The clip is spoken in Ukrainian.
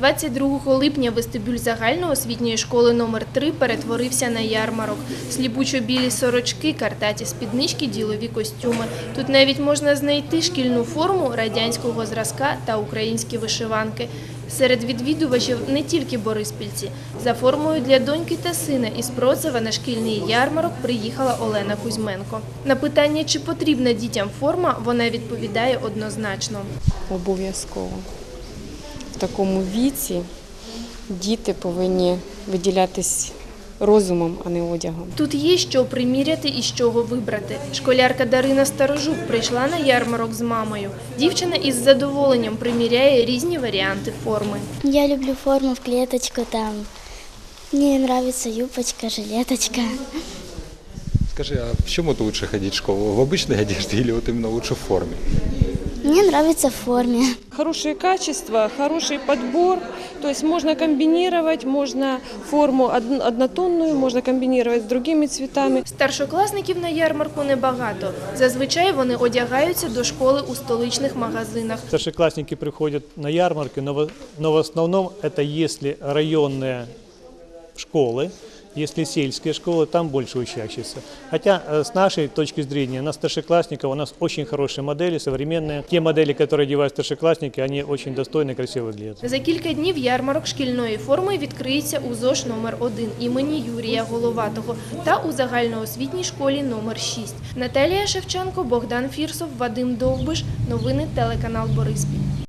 22 липня вестибюль загальноосвітньої школи номер 3 перетворився на ярмарок. Сліпучо-білі сорочки, картаті спіднички, ділові костюми. Тут навіть можна знайти шкільну форму радянського зразка та українські вишиванки. Серед відвідувачів не тільки бориспільці. За формою для доньки та сина із Процева на шкільний ярмарок приїхала Олена Кузьменко. На питання, чи потрібна дітям форма, вона відповідає однозначно. Обов'язково. Такому віці діти повинні виділятись розумом, а не одягом. Тут є що приміряти і з чого вибрати. Школярка Дарина Старожук прийшла на ярмарок з мамою. Дівчина із задоволенням приміряє різні варіанти форми. Я люблю форму в клеточку там. Мне нравится юбочка, жилеточка. Скажи, а в чем это лучше ходить в школу? В обычной одежде или вот именно лучше в форме? Мне нравится в форме. Хорошее качество, хороший подбор. То есть можно комбинировать, можно форму од- однотонную, можно комбинировать с другими цветами. Старшокласників на ярмарку небагато. Зазвичай вони одягаються до школи у столичних магазинах. Старшеклассники приходят на ярмарки, но в, но в основном это если районные школы, если сельские школы, там больше учащихся. Хотя э, с нашей точки зрения, на старшеклассников у нас очень хорошие модели, современные. Те модели, которые одевают старшеклассники, они очень достойно и красиво выглядят. За кілька днів ярмарок шкільної форми відкриється у ЗОШ номер 1 імені Юрія Головатого та у загальноосвітній школі номер 6. Наталія Шевченко, Богдан Фірсов, Вадим Довбиш. Новини телеканал Бориспіль.